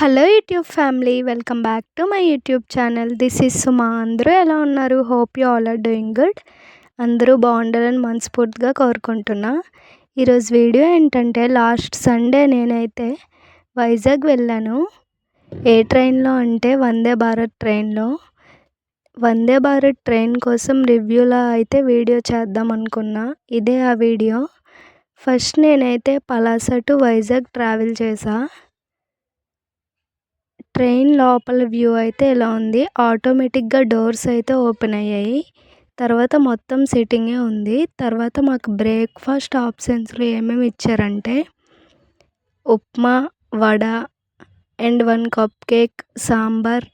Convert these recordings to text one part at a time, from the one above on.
Hello YouTube family welcome back to my YouTube channel this is Suma అందరూ ఎలా ఉన్నారు? Hope you all are doing good అందరూ బాగుండాలని మనస్ఫూర్తిగా కోరుకుంటున్నా. ఈరోజు వీడియో ఏంటంటే లాస్ట్ సండే నేనైతే వైజాగ్ వెళ్ళాను. ఏ ట్రైన్లో అంటే వందే భారత్ ట్రైన్లో. వందే భారత్ ట్రైన్ కోసం రివ్యూలా అయితే వీడియో చేద్దాం అనుకున్నా. ఇదే ఆ వీడియో. ఫస్ట్ నేనైతే పలాస టు వైజాగ్ ట్రావెల్ చేసా. ట్రైన్ లోపల వ్యూ అయితే ఇలా ఉంది? ఆటోమేటిక్గా డోర్స్ అయితే ఓపెన్ అయ్యాయి. తర్వాత మొత్తం సిట్టింగే ఉంది. తర్వాత మాకు బ్రేక్ఫాస్ట్ ఆప్షన్స్లో ఏమేమి ఇచ్చారంటే upma vada and one cup cake sambar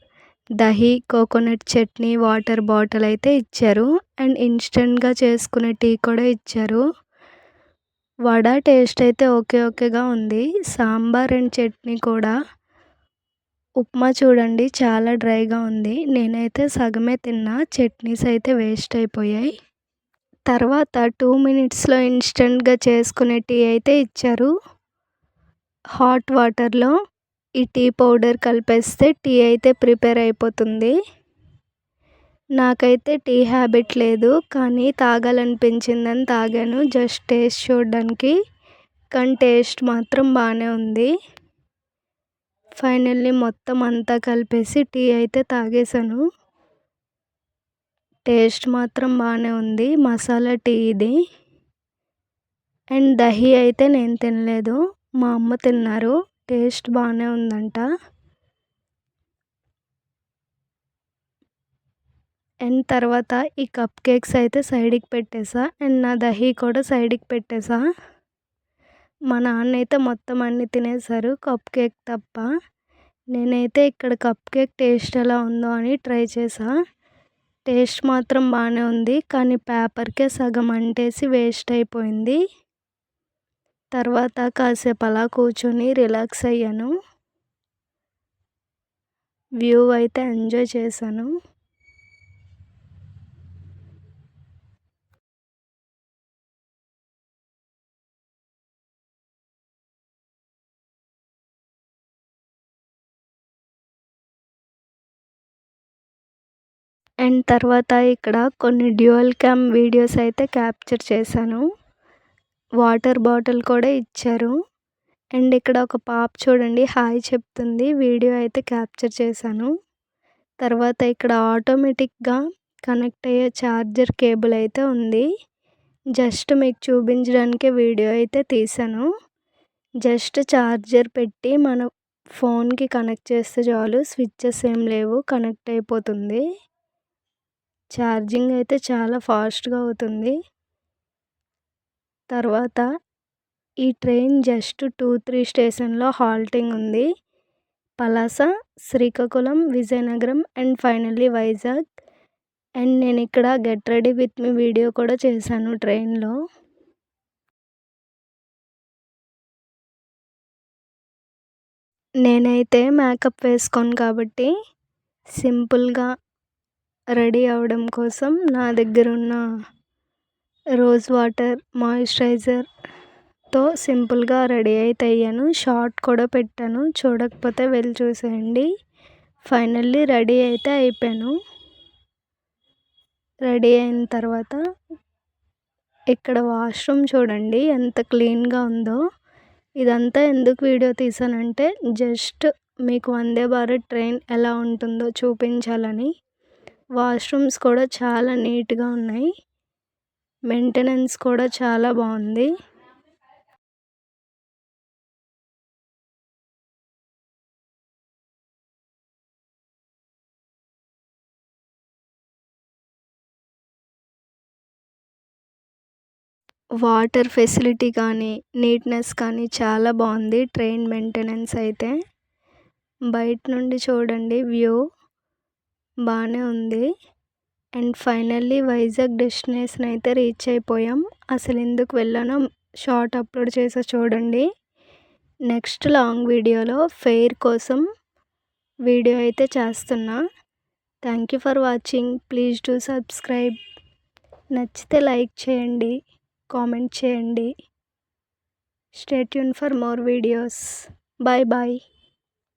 dahi coconut chutney water bottle అయితే ఇచ్చారు. అండ్ ఇన్స్టెంట్గా చేసుకునే టీ కూడా ఇచ్చారు. వడ టేస్ట్ అయితే ఓకే ఓకేగా ఉంది. సాంబార్ అండ్ చట్నీ కూడా ఉప్మా చూడండి చాలా డ్రైగా ఉంది. నేనైతే సగమే తిన్నా చట్నీస్ అయితే వేస్ట్ అయిపోయాయి. తర్వాత టూ మినిట్స్లో ఇన్స్టెంట్గా చేసుకునే టీ అయితే ఇచ్చారు. హాట్ వాటర్లో ఈ టీ పౌడర్ కలిపేస్తే టీ అయితే ప్రిపేర్ అయిపోతుంది. నాకైతే టీ హ్యాబిట్ లేదు కానీ తాగాలనిపించిందని తాగాను. జస్ట్ టేస్ట్ చూడడానికి కానీ టేస్ట్ మాత్రం బాగానే ఉంది. ఫైనల్లీ మొత్తం అంతా కలిపేసి టీ అయితే తాగేసాను టేస్ట్ మాత్రం బాగానే ఉంది. మసాలా టీ ఇది. అండ్ దహి అయితే నేను తినలేదు. మా అమ్మ తిన్నారు. టేస్ట్ బాగానే ఉందంట. అండ్ తర్వాత ఈ కప్ కేక్స్ అయితే సైడ్కి పెట్టేసా. అండ్ నా దహి కూడా సైడ్కి పెట్టేసా. మా నాన్న అయితే మొత్తం అన్నీ తినేసారు కప్ కేక్ తప్ప నేనైతే ఇక్కడ కప్ కేక్ టేస్ట్ ఎలా ఉందో అని ట్రై చేసా టేస్ట్ మాత్రం బాగానే ఉంది కానీ పేపర్కే సగం అంటేసి వేస్ట్ అయిపోయింది. తర్వాత కాసేపు అలా కూర్చొని రిలాక్స్ అయ్యాను. వ్యూ అయితే ఎంజాయ్ చేశాను. అండ్ తర్వాత ఇక్కడ కొన్ని డ్యూయల్ క్యామ్ వీడియోస్ అయితే క్యాప్చర్ చేశాను. వాటర్ బాటిల్ కూడా ఇచ్చారు. అండ్ ఇక్కడ ఒక పాప చూడండి హాయ్ చెప్తుంది. వీడియో అయితే క్యాప్చర్ చేశాను. తర్వాత ఇక్కడ ఆటోమేటిక్గా కనెక్ట్ అయ్యే ఛార్జర్ కేబుల్ అయితే ఉంది. జస్ట్ మీకు చూపించడానికే వీడియో అయితే తీసాను జస్ట్ ఛార్జర్ పెట్టి మన ఫోన్కి కనెక్ట్ చేస్తే చాలు స్విచ్చెస్ ఏం లేవు కనెక్ట్ అయిపోతుంది. ఛార్జింగ్ అయితే చాలా ఫాస్ట్గా అవుతుంది. తర్వాత ఈ ట్రైన్ జస్ట్ టూ త్రీ స్టేషన్లో హాల్టింగ్ ఉంది. Palasa Srikakulam Vizianagaram and finally Vizag. And నేను ఇక్కడ get ready with me video కూడా చేశాను ట్రైన్లో. నేనైతే మేకప్ వేసుకోను కాబట్టి సింపుల్గా రెడీ అవ్వడం కోసం నా దగ్గర ఉన్న రోజ్ వాటర్ మాయిశ్చరైజర్తో సింపుల్గా రెడీ అయితే అయ్యాను షార్ట్ కూడా పెట్టాను. చూడకపోతే వెళ్ళి చూసేయండి. ఫైనల్లీ రెడీ అయితే అయిపోయాను. రెడీ అయిన తర్వాత ఇక్కడ వాష్రూమ్ చూడండి ఎంత క్లీన్గా ఉందో. ఇదంతా ఎందుకు వీడియో తీసానంటే జస్ట్ మీకు వందే భారత్ ట్రైన్ ఎలా ఉంటుందో చూపించాలని. వాష్రూమ్స్ కూడా చాలా నీట్గా ఉన్నాయి. మెయింటెనెన్స్ కూడా చాలా బాగుంది. వాటర్ ఫెసిలిటీ కానీ నీట్నెస్ కానీ చాలా బాగుంది. ట్రైన్ మెయింటెనెన్స్ అయితే. బయట నుండి చూడండి వ్యూ. బాగానే ఉంది. అండ్ ఫైనల్లీ వైజాగ్ డెస్టినేషన్ అయితే రీచ్ అయిపోయాం. అసలు ఎందుకు వెళ్ళానో షార్ట్ అప్లోడ్ చేసా చూడండి. నెక్స్ట్ లాంగ్ వీడియోలో ఫెయిర్ కోసం వీడియో అయితే చేస్తున్నా. Thank you for watching. Please do subscribe. నచ్చితే లైక్ చేయండి. కామెంట్ చేయండి. Stay tuned for more videos. Bye bye.